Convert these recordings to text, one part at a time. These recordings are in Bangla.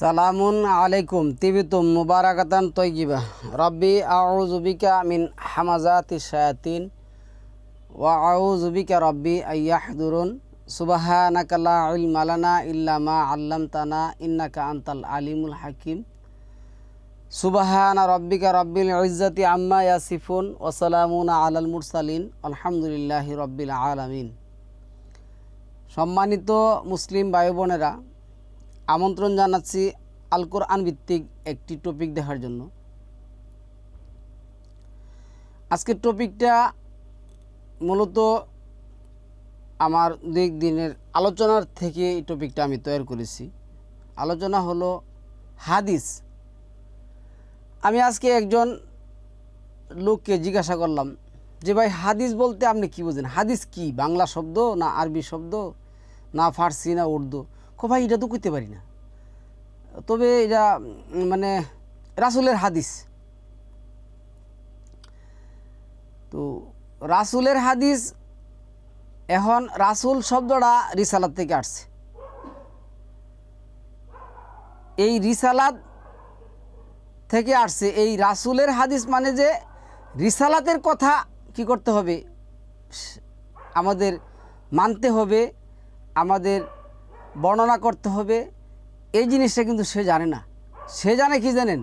সালামুন আলাইকুম, তিবিতুম মুবারাকাতান তৈগিবা রব্বি আউজুবিকা মিন হামাজাতি শায়াতিন, ওয়া আউজুবিকা রব্বি আইয়াহদুরুন সুবাহানাকা লা ইলমা লানা ইল্লা মা আল্লামতানা ইন্নাকা আনতাল আলিমুল হাকিম। সুবাহানা রব্বিকা রব্বিল ইজ্জাতি আম্মা ইয়াসিফুন, ওয়া সালামুন আলাল মুরসালিন, আলহামদুলিল্লাহি রব্বিল আলামিন। সম্মানিত মুসলিম ভাই বোনেরা আমন্ত্রণ জানাচ্ছি আল কোরআন ভিত্তিক একটি টপিক দেখার জন্য। আজকের টপিকটা মূলত আমার দুই দিনের আলোচনার থেকে এই টপিকটা আমি তৈরি করেছি। আলোচনা হলো হাদিস। আমি আজকে একজন লোককে জিজ্ঞাসা করলাম যে, ভাই, হাদিস বলতে আপনি কি বোঝেন? হাদিস কি? বাংলা শব্দ না আরবি শব্দ? না ফার্সি না উর্দু? কো ভাই, এটা তো করতে পারি না। তবে এটা মানে রাসুলের হাদিস। তো রাসুলের হাদিস, এখন রাসুল শব্দটা রিসালাত থেকে আসছে। এই রিসালাত থেকে আসছে, এই রাসুলের হাদিস মানে যে রিসালাতের কথা কি করতে হবে? আমাদের মানতে হবে, আমাদের বর্ণনা করতে হবে। এই জিনিসটা কিন্তু সে জানে না। সে জানে কি জানেন?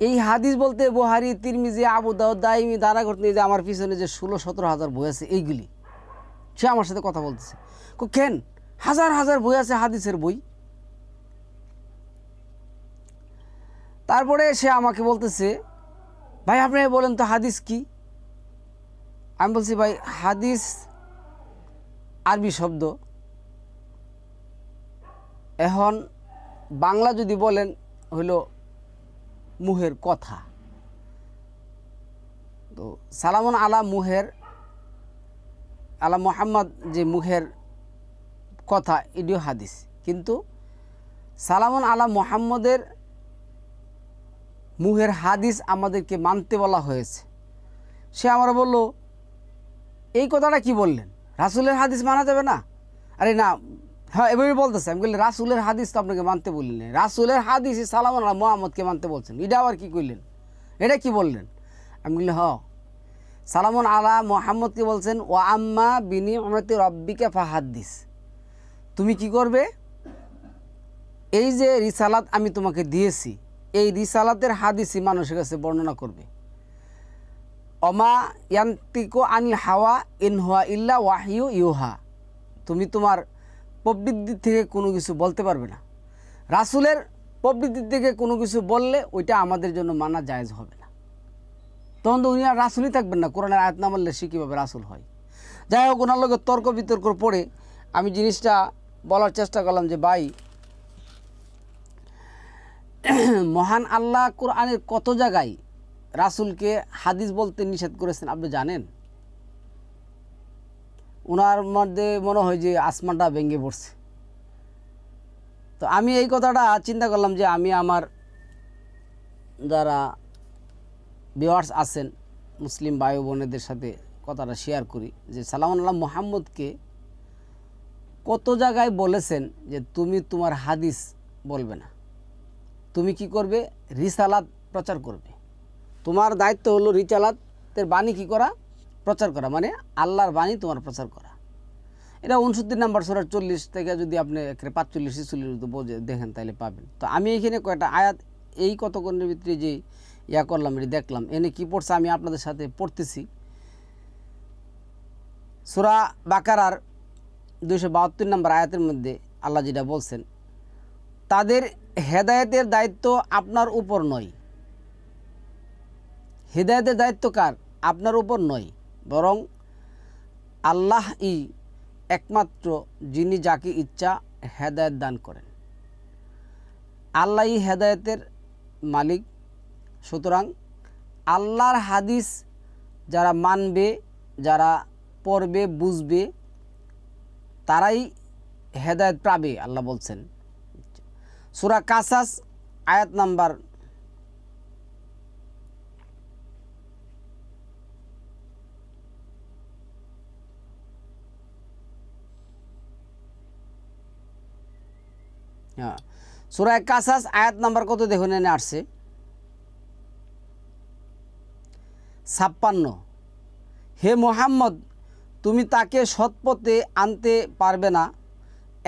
এই হাদিস বলতে বোহারি, তিরমিজি, আবু দাউদ, দাইমি দানা করতে যে আমার পিছনে যে ষোলো, সতেরো হাজার বই আছে, এইগুলি। সে আমার সাথে কথা বলতেছে। কেন? হাজার হাজার বই আছে হাদিসের বই। তারপরে সে আমাকে বলতেছে, ভাই, আপনি বলেন তো হাদিস কি? আমি বলছি, ভাই, হাদিস আরবি শব্দ। এখন বাংলা যদি বলেন হলো মুহের কথা। তো সালামন আলা মুহের, আলা মোহাম্মদ যে মুহের কথা, এটিও হাদিস। কিন্তু সালামন আলা মোহাম্মদের মুহের হাদিস আমাদেরকে মানতে বলা হয়েছে। সে আমরা বলল, এই কথাটা কি বললেন? রাসুলের হাদিস মানা যাবে না? আরে না হ্যাঁ এভাবে বলতেছে, আমি বললি রাসুলের হাদিস তো আপনাকে মানতে বললেন রাসুলের হাদিস সালাম আল্লাহ মোহাম্মদকে মানতে বলছেন। এটা আবার কি করলেন এটা কি বললেন? আমি বললি হ। সালামন আলা মোহাম্মদকে বলছেন ও আম্মা বিনি অমৃতি রব্বিকে ফাহাদ্দিস। তুমি কি করবে? এই যে রিসালাত আমি তোমাকে দিয়েছি, এই রিসালাতের হাদিসই মানুষের কাছে বর্ণনা করবে। অমা ইয়ান্তিকো আনিল হাওয়া ইনহুয়া ইল্লা ওয়াহিউ ইউহা। তুমি তোমার প্রবৃত্তি থেকে কোনো কিছু বলতে পারবে না। রাসুলের প্রবৃত্তি থেকে কোনো কিছু বললে ওইটা আমাদের জন্য মানা জায়েজ হবে না। তখন তো উনি আর রাসুলই থাকবেন না, কোরআনের আয়াত না মানলে সে কীভাবে রাসুল হয়? যাই হোক, ওনার লোকের তর্ক বিতর্ক পড়ে আমি জিনিসটা বলার চেষ্টা করলাম যে, ভাই, মহান আল্লাহ কোরআনের কত জায়গায় রাসুলকে হাদিস বলতে নিষেধ করেছেন আপনি জানেন? ওনার মধ্যে মনে হয় যে আসমানটা ভেঙে পড়ছে। তো আমি এই কথাটা চিন্তা করলাম যে আমি আমার যারা ভিওয়ার্স আছেন, মুসলিম ভাই বোনেদের সাথে কথাটা শেয়ার করি যে সালাম আল্লাহ মোহাম্মদকে কত জায়গায় বলেছেন যে তুমি তোমার হাদিস বলবে না। তুমি কি করবে? রিসালাত প্রচার করবে। তোমার দায়িত্ব হলো রিচালাতের বাণী কি করা? প্রচার করা মানে আল্লাহর বাণী তোমার প্রচার করা। এটা উনসত্তর নাম্বার সোরার চল্লিশ থেকে যদি আপনি পাঁচচল্লিশ ছিচল্লিশ যদি বোঝে দেখেন, তাহলে পাবেন। তো আমি এখানে কয়েকটা আয়াত, এই কতক্ষণের ভিতরে যে ইয়া করলাম, এটি দেখলাম। এনে কি পড়ছে আমি আপনাদের সাথে পড়তেছি। সুরা বাকারার দুইশো বাহাত্তর নম্বর আয়াতের মধ্যে আল্লাহ যেটা বলছেন, তাদের হেদায়েতের দায়িত্ব আপনার উপর নয়। হেদায়েতের দায়িত্ব কার? আপনার উপর নয়। বরং আল্লাহ ই একমাত্র যিনি যাকে ইচ্ছা হেদায়ত দান করেন। আল্লাহ ই হেদায়েতের মালিক। সুতরাং আল্লাহর হাদিস যারা মানবে, যারা পড়বে, বুঝবে, তারাই হেদায়েত পাবে, আল্লাহ বলছেন। সুরা কাসাস, আয়াত নাম্বার হ্যাঁ। সুরায় কাসাস আয়াত নাম্বার কত দেখুন, এনে আসছে? ছাপ্পান্ন। হে মোহাম্মদ, তুমি তাকে সৎপথে আনতে পারবে না।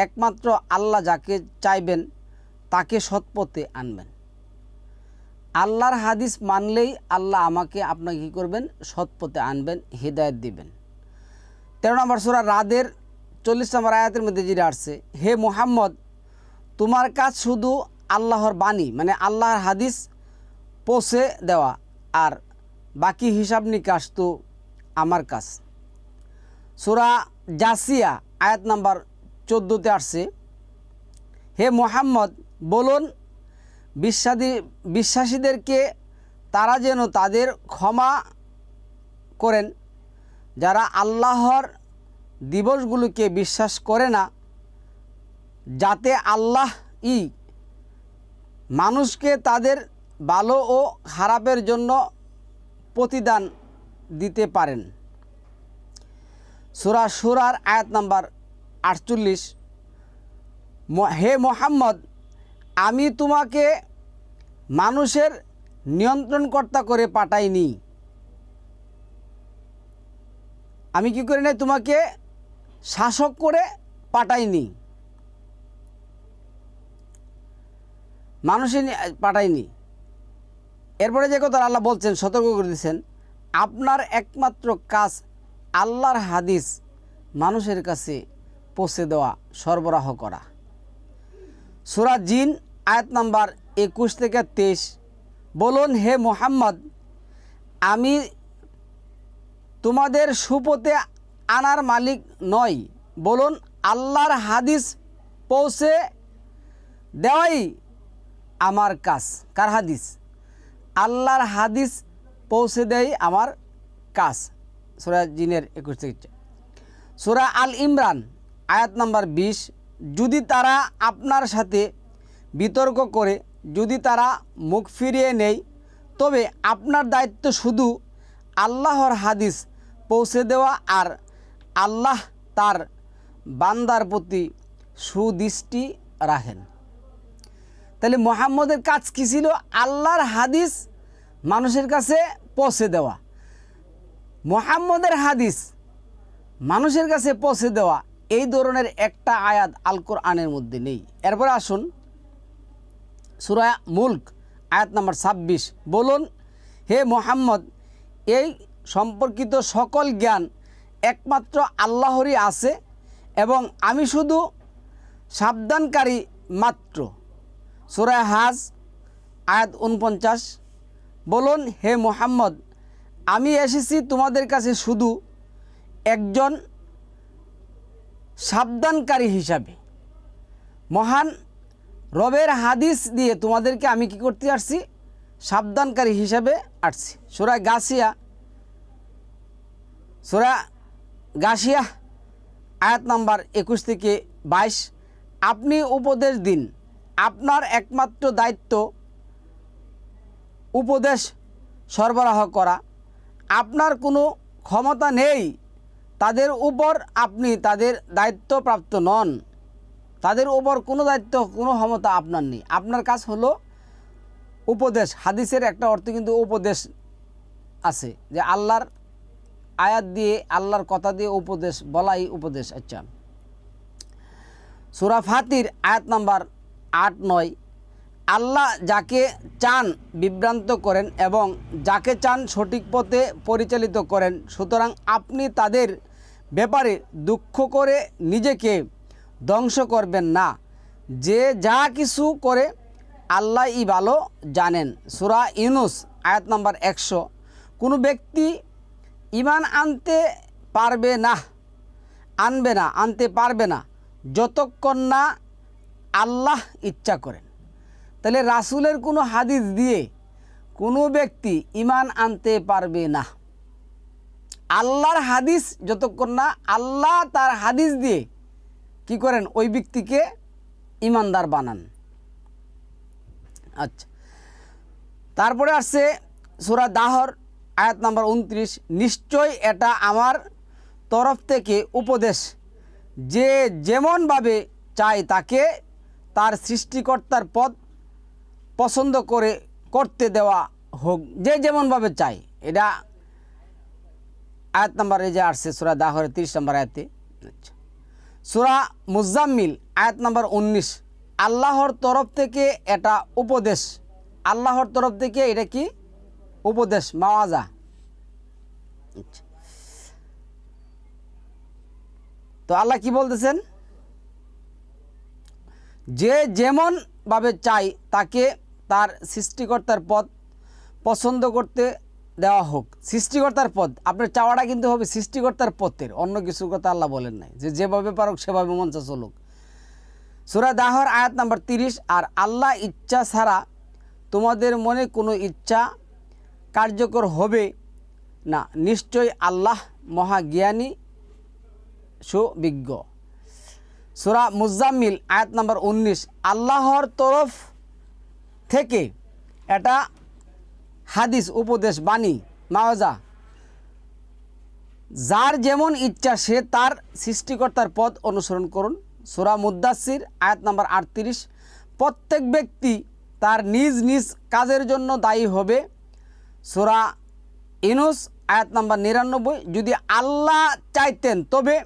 একমাত্র আল্লাহ যাকে চাইবেন, তাকে সৎপথে আনবেন। আল্লাহর হাদিস মানলেই আল্লাহ আমাকে আপনাকে কী করবেন? সৎপথে আনবেন, হৃদায়ত দিবেন। তেরো নম্বর সুরা রাদের চল্লিশ নম্বর আয়াতের মধ্যে যেটা আসছে, হে মোহাম্মদ তোমার কাজ শুধু আল্লাহর বাণী মানে আল্লাহর হাদিস পৌঁছে দেওয়া, আর বাকি হিসাব নিকাশ তো আমার কাজ। সুরা জাসিয়া, আয়াত নাম্বার চোদ্দোতে আসছে, হে মোহাম্মদ, বলুন, বিশ্বাদী বিশ্বাসীদেরকে তারা যেন তাদের ক্ষমা করেন, যারা আল্লাহর দিবসগুলোকে বিশ্বাস করে না যাতে আল্লাহ ই মানুষকে তাদের ভালো ও খারাপের জন্য প্রতিদান দিতে পারেন। সুরা সুরার আয়াত নাম্বার আটচল্লিশ। হে মোহাম্মদ, আমি তোমাকে মানুষের নিয়ন্ত্রণকর্তা করে পাঠাইনি। আমি কি করি না তোমাকে শাসক করে পাঠাইনি। মানুষে নি- পাঠাইনি এরপরে যে কথা আল্লাহ বলছেন, সতর্ক করে দিচ্ছেন আপনার একমাত্র কাজ আল্লাহর হাদিস মানুষের কাছে পৌঁছে দেওয়া, সরবরাহ করা। সুরা জিন, আয়াত নাম্বার একুশ থেকে তেইশ। বলুন, হে মোহাম্মদ, আমি তোমাদের সুপথে আনার মালিক নয় বলুন, আল্লাহর হাদিস পৌঁছে দেওয়াই আমার কাজ। কার হাদিস? আল্লাহর হাদিস পৌঁছে দেয় আমার কাজ। সুরা জিনের একুশ থেকে সুরা আল ইমরান, আয়াত নাম্বার বিশ, যদি তারা আপনার সাথে বিতর্ক করে, যদি তারা মুখ ফিরিয়ে নেয়, তবে আপনার দায়িত্ব শুধু আল্লাহর হাদিস পৌঁছে দেওয়া আর আল্লাহ তার বান্দার প্রতি সুদৃষ্টি রাখেন। তাহলে মোহাম্মদের কাজ কী ছিল? আল্লাহর হাদিস মানুষের কাছে পৌঁছে দেওয়া। মোহাম্মদের হাদিস মানুষের কাছে পৌঁছে দেওয়া, এই ধরনের একটা আয়াত আল কোরআনের মধ্যে নেই। এরপরে আসুন, সুরা মুল্ক, আয়াত নাম্বার ছাব্বিশ। বলুন, হে মোহাম্মদ, এই সম্পর্কিত সকল জ্ঞান একমাত্র আল্লাহরই আছে এবং আমি শুধু সাবধানকারী মাত্র। সুরা হাজ, আয়াত উনপঞ্চাশ বলুন, হে মোহাম্মদ, আমি এসেছি তোমাদের কাছে শুধু একজন সাবধানকারী হিসাবে। মহান রবের হাদিস দিয়ে তোমাদেরকে আমি কি করতে আসছি? সাবধানকারী হিসাবে আসছি। সুরা গাছিয়া সুরা গাছিয়া আয়াত নাম্বার একুশ থেকে বাইশ। আপনি উপদেশ দিন। আপনার একমাত্র দায়িত্ব উপদেশ সরবরাহ করা। আপনার কোনো ক্ষমতা নেই, তাদের উপর আপনি তাদের দায়িত্বপ্রাপ্ত নন। তাদের উপর কোনো দায়িত্ব, কোনো ক্ষমতা আপনার নেই। আপনার কাজ হলো উপদেশ। হাদিসের একটা অর্থ কিন্তু উপদেশ আছে যে আল্লাহর আয়াত দিয়ে, আল্লাহর কথা দিয়ে উপদেশ বলাই উপদেশ। আচ্ছা। সুরা ফাতির আয়াত নাম্বার আট নয়। আল্লাহ যাকে চান বিভ্রান্ত করেন এবং যাকে চান সঠিক পথে পরিচালিত করেন, সুতরাং আপনি তাদের ব্যাপারে দুঃখ করে নিজেকে ধ্বংস করবেন না। যে যা কিছু করে আল্লাহ ই ভালো জানেন। সুরা ইউনুস, আয়াত নাম্বার একশো। কোনো ব্যক্তি ইমান আনতে পারবে না, আনবে না, আনতে পারবে না, যতক্ষণ না আল্লাহ ইচ্ছা করেন। তাহলে রাসুলের কোনো হাদিস দিয়ে কোনো ব্যক্তি ইমান আনতে পারবে না। আল্লাহর হাদিস যতক্ষণ না আল্লাহ তার হাদিস দিয়ে কি করেন? ওই ব্যক্তিকে ইমানদার বানান। আচ্ছা। তারপরে আসছে সুরা দাহর, আয়াত নাম্বার উনত্রিশ। নিশ্চয় এটা আমার তরফ থেকে উপদেশ। যে যেমনভাবে চায় তাকে তার সৃষ্টিকর্তার পদ পছন্দ করে করতে দেওয়া হোক, যে যেমনভাবে চায় এটা আয়াত নাম্বার এই যে আসছে, সুরা দাহরের তিরিশ নম্বর আয়াতে। আচ্ছা সুরা মুজাম্মিল, আয়াত নাম্বার উনিশ। আল্লাহর তরফ থেকে এটা উপদেশ। আল্লাহর তরফ থেকে এটা কি? উপদেশ, মাওয়াজা। তো আল্লাহ কি বলতেছেন? যে যেমনভাবে চাই তাকে তার সৃষ্টিকর্তার পথ পছন্দ করতে দেওয়া হোক। সৃষ্টিকর্তার পথ আপনার চাওয়াটা কিন্তু হবে সৃষ্টিকর্তার পথের অন্য কিছু কথা আল্লাহ বলেন নাই। যে যেভাবে পারুক সেভাবে মঞ্চা চলুক। সুরা দাহর আয়াত নাম্বার তিরিশ, আর আল্লাহ ইচ্ছা ছাড়া তোমাদের মনে কোনো ইচ্ছা কার্যকর হবে না। নিশ্চয় আল্লাহ মহাজ্ঞানী সুবিজ্ঞ। সুরা মুজাম্মিল, আয়াত নাম্বার উনিশ। আল্লাহর তরফ থেকে এটা হাদিস, উপদেশ, বাণী, মাওজা। যার যেমন ইচ্ছা সে তার সৃষ্টিকর্তার পথ অনুসরণ করুন। সুরা মুদাসির আয়াত নাম্বার আটত্রিশ। প্রত্যেক ব্যক্তি তার নিজ নিজ কাজের জন্য দায়ী হবে। সুরা ইনুস, আয়াত নাম্বার নিরানব্বই। যদি আল্লাহ চাইতেন, তবে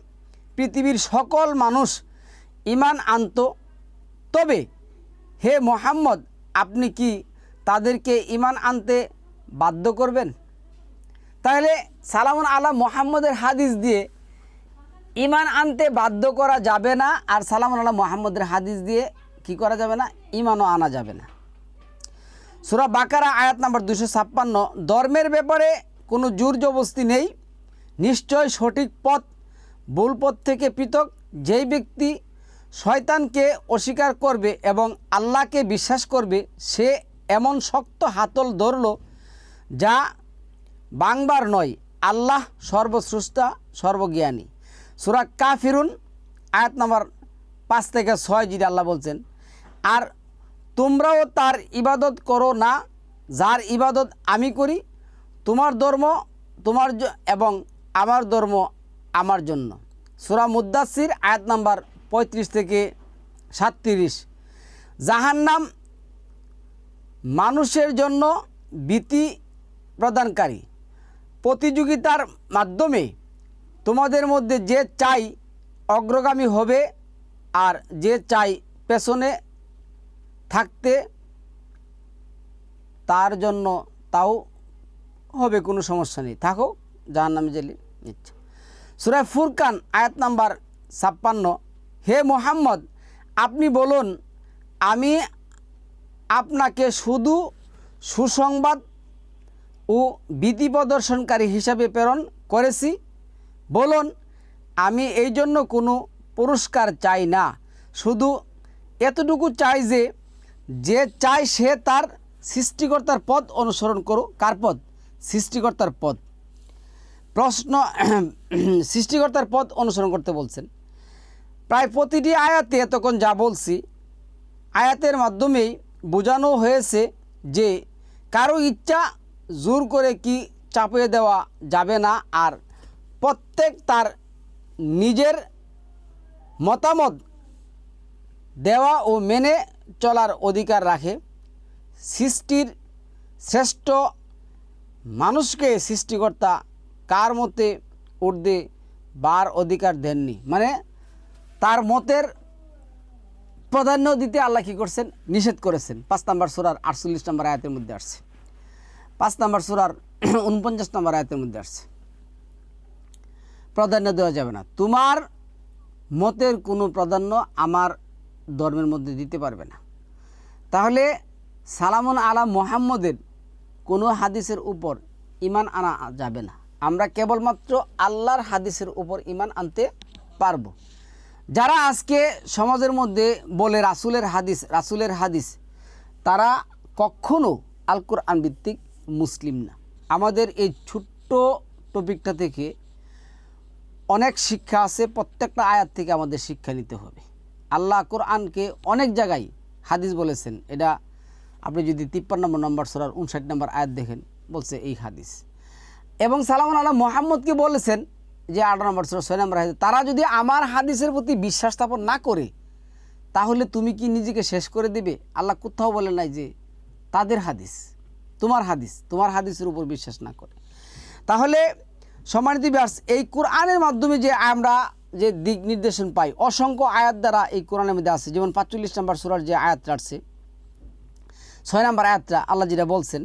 পৃথিবীর সকল মানুষ ইমান আনত। তবে হে মোহাম্মদ, আপনি কি তাদেরকে ইমান আনতে বাধ্য করবেন? তাহলে সালামুন আল্লাহ মোহাম্মদের হাদিস দিয়ে ইমান আনতে বাধ্য করা যাবে না, আর সালামুন আল্লাহ মোহাম্মদের হাদিস দিয়ে কি করা যাবে না? ইমানও আনা যাবে না। সুরা বাকারা, আয়াত নাম্বার দুশো ছাপ্পান্ন, ধর্মের ব্যাপারে কোনো জোর জবস্তি নেই। নিশ্চয় সঠিক পথ, ভুল পথ থেকে পৃথক। যেই ব্যক্তি শয়তানকে অস্বীকার করবে এবং আল্লাহকে বিশ্বাস করবে, সে এমন শক্ত হাতল ধরল যা বাংবার নয়, আল্লাহ সর্বস্রষ্টা সর্বজ্ঞানী। সুরা কাফিরুন, আয়াত নাম্বার পাঁচ থেকে ছয় যেটা আল্লাহ বলছেন, আর তোমরাও তার ইবাদত করো না, যার ইবাদত আমি করি, তোমার ধর্ম তোমার এবং আমার ধর্ম আমার জন্য। সুরা মুদাসির আয়াত নাম্বার পঁয়ত্রিশ থেকে সাতত্রিশ। জাহান্নাম মানুষের জন্য ভীতি প্রদানকারী। প্রতিযোগিতার মাধ্যমে তোমাদের মধ্যে যে চাই অগ্রগামী হবে আর যে চাই পেছনে থাকতে তার জন্য তাও হবে কোনো সমস্যা নেই। থাকো জাহান নামে জেলি ইচ্ছা সুরায় ফুরকান, আয়াত নাম্বার ছাপ্পান্ন। হে মোহাম্মদ, আপনি বলুন, আমি আপনাকে শুধু সুসংবাদ ও বিধি প্রদর্শনকারী হিসাবে প্রেরণ করেছি। বলুন, আমি এই জন্য কোনো পুরস্কার চাই না। শুধু এতটুকু চাই যে যে চায় সে তার সৃষ্টিকর্তার পথ অনুসরণ করুক। কার পথ? সৃষ্টিকর্তার পথ। প্রশ্ন, সৃষ্টিকর্তার পথ অনুসরণ করতে বলছেন। প্রায় প্রতিটি আয়াতে এতক্ষণ যা বলছি, আয়াতের মাধ্যমেই বোঝানো হয়েছে যে কারও ইচ্ছা জোর করে কি চাপিয়ে দেওয়া যাবে না আর প্রত্যেক তার নিজের মতামত দেওয়া ও মেনে চলার অধিকার রাখে। সৃষ্টির শ্রেষ্ঠ মানুষকে সৃষ্টিকর্তা কার মতে ঊর্ধ্বে বার অধিকার দেননি? মানে তার মতের প্রাধান্য দিতে আল্লাহ কী করছেন? নিষেধ করেছেন। পাঁচ নম্বর সুরার আটচল্লিশ নম্বর আয়াতের মধ্যে আসছে। পাঁচ নম্বর সুরার উনপঞ্চাশ নম্বর আয়াতের মধ্যে আসছে। প্রাধান্য দেওয়া যাবে না। তোমার মতের কোনো প্রাধান্য আমার ধর্মের মধ্যে দিতে পারবে না। তাহলে সালামুন আলা মোহাম্মদের কোনো হাদিসের উপর ইমান আনা যাবে না। আমরা কেবলমাত্র আল্লাহর হাদিসের উপর ইমান আনতে পারব। যারা আজকে সমাজের মধ্যে বলে রাসুলের হাদিস রাসুলের হাদিস, তারা কখনো আল কোরআন ভিত্তিক মুসলিম না। আমাদের এই ছোট্ট টপিকটা থেকে অনেক শিক্ষা আছে, প্রত্যেকটা আয়াত থেকে আমাদের শিক্ষা নিতে হবে। আল্লাহ কোরআনকে অনেক জায়গায় হাদিস বলেছেন। এটা আপনি যদি তিপ্পান্ন নম্বর নম্বর সোরার উনষাট নম্বর আয়াত দেখেন, বলছে এই হাদিস। এবং সালামান আল্লাহ মোহাম্মদকে বলেছেন যে আঠারো নম্বর সোরা ছয় নম্বর হাদিস। তারা যদি আমার হাদিসের প্রতি বিশ্বাস স্থাপন না করে, তাহলে তুমি কি নিজেকে শেষ করে দিবে? আল্লাহ কোথাও বলে নাই যে তাদের হাদিস, তোমার হাদিস, তোমার হাদিসের উপর বিশ্বাস না করে। তাহলে সম্মানিত ব্যাস এই কোরআনের মাধ্যমে যে আমরা যে দিক নির্দেশন পাই, অসংখ্য আয়াত দ্বারা এই কোরআনের মধ্যে আছে। যেমন পাঁচচল্লিশ নম্বর সুরার যে আয়াতটা আসছে, ছয় নম্বর আয়াতটা আল্লাহ যেটা বলছেন,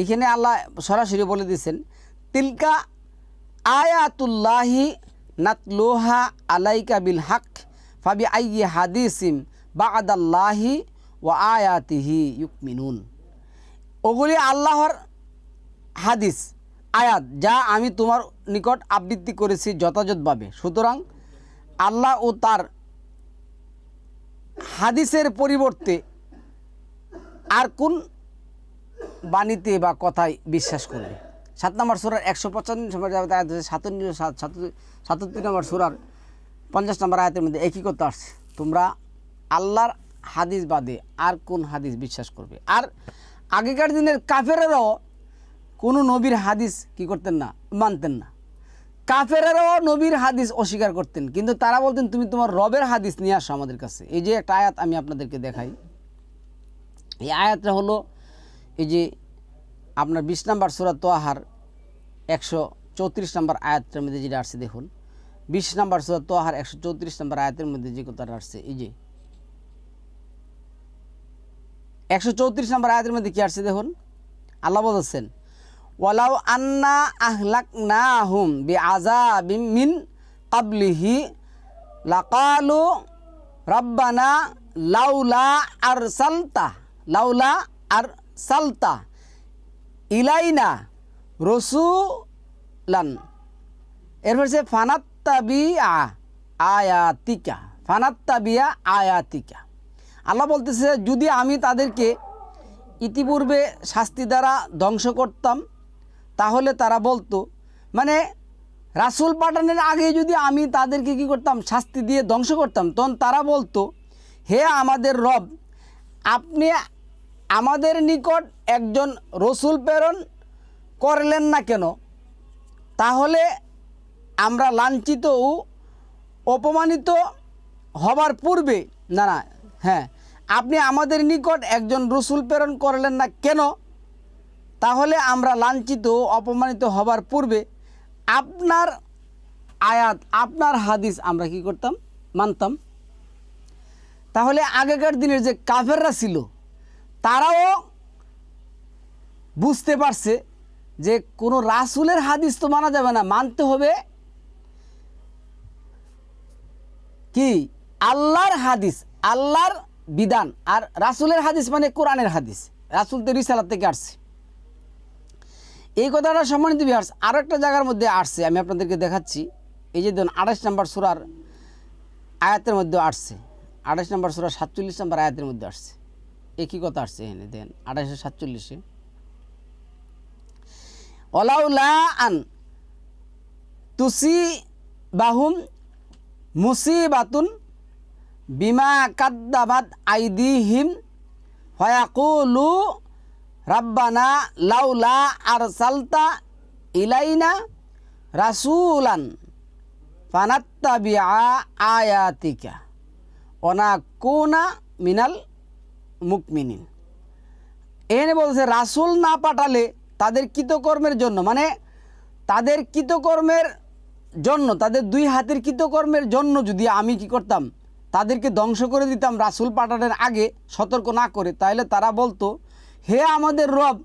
এখানে আল্লাহ সরাসরি বলে দিয়েছেন, তিলকা আয়াতুল্লাহি নাতলোহা আলাইকা বিল হক ফাবি আইয়ে হাদিসিম বা আদাল্লাহি ও আয়াতিহি ইউকমিনুন। ওগুলি আল্লাহর হাদিস, আয়াত যা আমি তোমার নিকট আবৃত্তি করেছি যথাযথভাবে। সুতরাং আল্লাহ ও তার হাদিসের পরিবর্তে আর কোন বাণীতে বা কথায় বিশ্বাস করবে? সাত নম্বর সুরার একশো পঁচান্ন নম্বর আয়াত সাতান্ন সাতাত্তর নম্বর সুরার পঞ্চাশ নম্বর আয়াতের মধ্যে একই কথা আসছে। তোমরা আল্লাহর হাদিস বাদে আর কোন হাদিস বিশ্বাস করবে? আর আগেকার দিনের কাফেরেরাও কোনো নবীর হাদিস কি করতেন না? মানতেন না। কাফেরেরাও নবীর হাদিস অস্বীকার করতেন। কিন্তু তারা বলতেন, তুমি তোমার রবের হাদিস নিয়ে আসো আমাদের কাছে। এই যে একটা আয়াত আমি আপনাদেরকে দেখাই। এই আয়াতটা হলো এই যে আপনার বিশ নাম্বার সুরা তোয়াহার, একশো চৌত্রিশ নাম্বার আয়াতের মধ্যে যেটা আসছে, দেখুন। বিশ নাম্বার সুরা তোয়াহার, একশো চৌত্রিশ নাম্বার আয়াতের মধ্যে যে কথাটা আসছে, এই যে। একশো চৌত্রিশ নাম্বার আয়াতের মধ্যে কি আসছে, দেখুন? আল্লাহ বলছেন, ওয়ালাউ আন্না আহলাক না হুম বি আজা মিন কাবলিহি লাকালু রব্বানা লাউলা আর সালতা লাউলা আর সালতা ইলাইনা রসুলান। এরপর সে ফানাত্তাবিয়া আয়াতিকা। ফানাত্তাবিয়া আয়াতিকা। আল্লাহ বলতেছে, যদি আমি তাদেরকে ইতিপূর্বে শাস্তি দ্বারা ধ্বংস করতাম, তাহলে তারা বলতো মানে রাসুল পাঠানের আগে যদি আমি তাদেরকে কি করতাম, শাস্তি দিয়ে ধ্বংস করতাম, তখন তারা বলতো, হে আমাদের রব, আপনি আমাদের নিকট একজন রসুল প্রেরণ করলেন না কেন? তাহলে আমরা লাঞ্ছিত ও অপমানিত হবার পূর্বে, না না হ্যাঁ আপনি আমাদের নিকট একজন রসুল প্রেরণ করলেন না কেন? তাহলে আমরা লাঞ্ছিত ও অপমানিত হবার পূর্বে আপনার আয়াত, আপনার হাদিস আমরা কি করতাম? মানতাম। তাহলে আগেকার দিনের যে কাফেররা ছিল, তারাও বুঝতে পারছে যে কোনো রাসুলের হাদিস তো মানা যাবে না, মানতে হবে কি? আল্লাহর হাদিস, আল্লাহর বিধান আর রাসুলের হাদিস মানে কোরআনের হাদিস। রাসুল তো রিসালাত থেকে আসছে। এই কথাটা সম্মানিত বিহার্স আরও একটা জায়গার মধ্যে আসছে, আমি আপনাদেরকে দেখাচ্ছি। এই যে ধরুন আঠাশ নম্বর সুরার আয়াতের মধ্যে আসছে। আঠাশ নম্বর সুরার সাতচল্লিশ নম্বর আয়াতের মধ্যে আসছে। একই কথা আসছে এখানে দেন আঠাশশো সাতচল্লিশে। অলাউলা আন তুসি বাহুম মুসিবাতুন বিমা কাদ্দাবাদ আইদিহিম হয়াকুলু রাব্বানা লাউলা আরসালতা ইলাইনা রাসুলান ফানাত্তাবিআ আয়াতিকা অনাকুনা মিনাল মুকমিনিন। এনে বলছে রাসুল না পাঠালে তাদের কৃতকর্মের জন্য মানে তাদের কৃতকর্মের জন্য, তাদের দুই হাতের কৃতকর্মের জন্য যদি আমি কি করতাম, তাদেরকে ধ্বংস করে দিতাম, রাসুল পাঠানোর আগে সতর্ক না করে তাহলে তারা বলতো, হে আমাদের রব,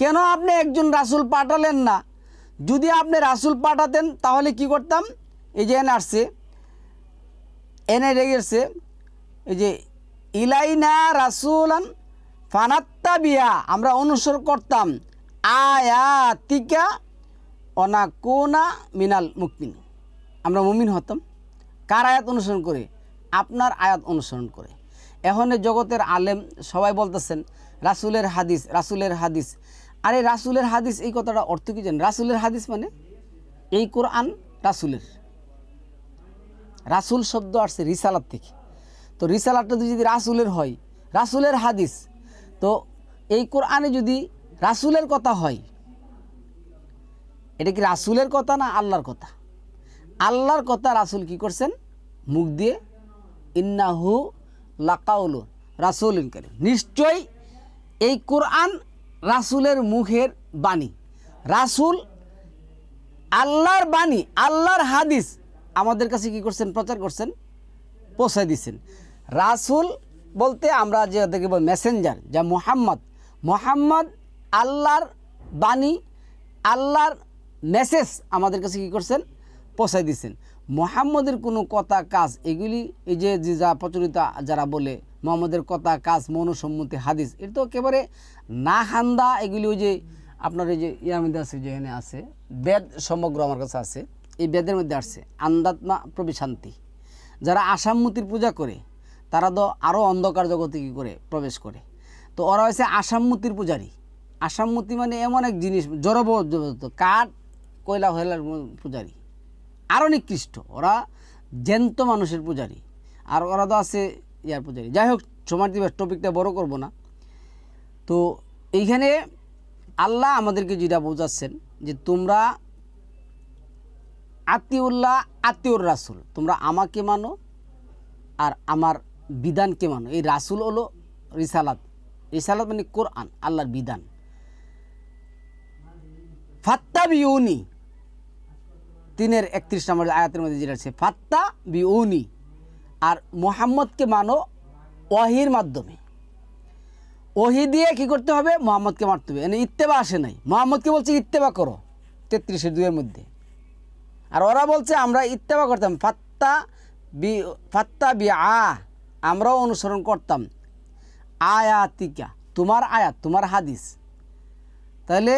কেন আপনি একজন রাসুল পাঠালেন না? যদি আপনি রাসুল পাঠাতেন, তাহলে কি করতাম? এই যে এনে আসছে, এনে রেগেছে, এই যে, ইলাইনা রাসুলান ফানাত্তা বিয়া আমরা অনুসরণ করতাম। আয়াতিকা অনাকোনা মিনাল মুকমিন। আমরা মুমিন হতাম। কার আয়াত অনুসরণ করে? আপনার আয়াত অনুসরণ করে। এখন জগতের আলেম সবাই বলতেছেন, রাসুলের হাদিস রাসুলের হাদিস। আরে রাসুলের হাদিস, এই কথাটা অর্থ কি জানেন? রাসুলের হাদিস মানে এই কোরআন রাসুলের। রাসুল শব্দ আসছে রিসালাত থেকে। তো রিসালাতটা যদি রাসুলের হয়, রাসুলের হাদিস, তো এই কোরআনে যদি রাসুলের কথা হয়। এটা কি রাসুলের কথা না আল্লাহর কথা? আল্লাহর কথা রাসুল কি করছেন? মুখ দিয়ে, ইন্নাহু লাকাউলু রাসুল করিম। নিশ্চয়ই এই কোরআন রাসুলের মুখের বাণী। রাসুল আল্লাহর বাণী, আল্লাহর হাদিস আমাদের কাছে কি করছেন? প্রচার করছেন পৌঁছায় দিচ্ছেন। রাসুল বলতে আমরা যে দেখব মেসেঞ্জার যা মোহাম্মদ। মোহাম্মদ আল্লাহর বাণী, আল্লাহর মেসেজ আমাদের কাছে কি করছেন? পৌঁছায় দিচ্ছেন। মোহাম্মদের কোনো কথা, কাজ, এগুলি এই যে যে প্রচলিত যারা বলে, মোহাম্মদের কথা, কাজ, মনুসম্মতি হাদিস এটা তো একেবারে না হান্দা, এগুলি ওই যে আপনার এই যে ইয়ার মধ্যে আছে, যে এখানে আছে, বেদ সমগ্র আমার কাছে আছে, এই বেদের মধ্যে আসছে আন্দাত্মা প্রবিশান্তি। যারা আসাম্মতির পূজা করে, তারা তো আরও অন্ধকার জগতে কী করে? প্রবেশ করে। তো ওরা হয়েছে আসাম্মতির পূজারী। আসাম্মতি মানে এমন এক জিনিস জড়ব কাঠ, কয়লা, হয়লার পূজারী। আরও নিকৃষ্ট, ওরা জ্যান্ত মানুষের পূজারী। আর ওরা তো আছে ইয়ার পূজারী। যাই হোক সমাজ দিবস টপিকটা বড় করব না। তো এইখানে আল্লাহ আমাদেরকে যেটা বোঝাচ্ছেন যে তোমরা আতিউল্লাহ আতিউর রাসুল। তোমরা আমাকে মানো আর আমার বিধানকে মানো। এই রাসুল হলো রিসালাত। রিসালাত মানে কোরআন, আল্লাহর বিধান। ফাত্তা বিউনি তিনের একত্রিশ নম্বর আয়াতের মধ্যে যেটা আছে ফাত্তা বিউনি আর মোহাম্মদকে মানো ওয়াহির মাধ্যমে। ওহি দিয়ে কি করতে হবে? মোহাম্মদকে মারতে হবে। মানে ইত্তেবা আসে নাই। মোহাম্মদকে বলছে, ইত্তেবা করো। তেত্রিশের দুইয়ের মধ্যে। আর ওরা বলছে, আমরা ইত্তেবা করতাম। ফাত্তা বি ফাত্তা বি আ আমরাও অনুসরণ করতাম। আয়াতিকা, তোমার আয়াত, তোমার হাদিস। তাহলে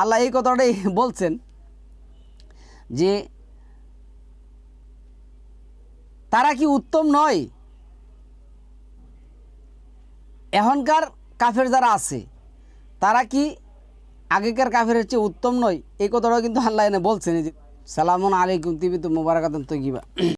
আল্লাহ এই কথাটাই বলছেন যে তারা কি উত্তম নয়? এখনকার কাফের যারা আছে, তারা কি আগেকার কাফের চেয়ে উত্তম নয়? এই কথাটাও কিন্তু আল্লাহ এনে বলছেন যে, সালামুন আলাইকুম তিবি তো মুবারাকাতন তো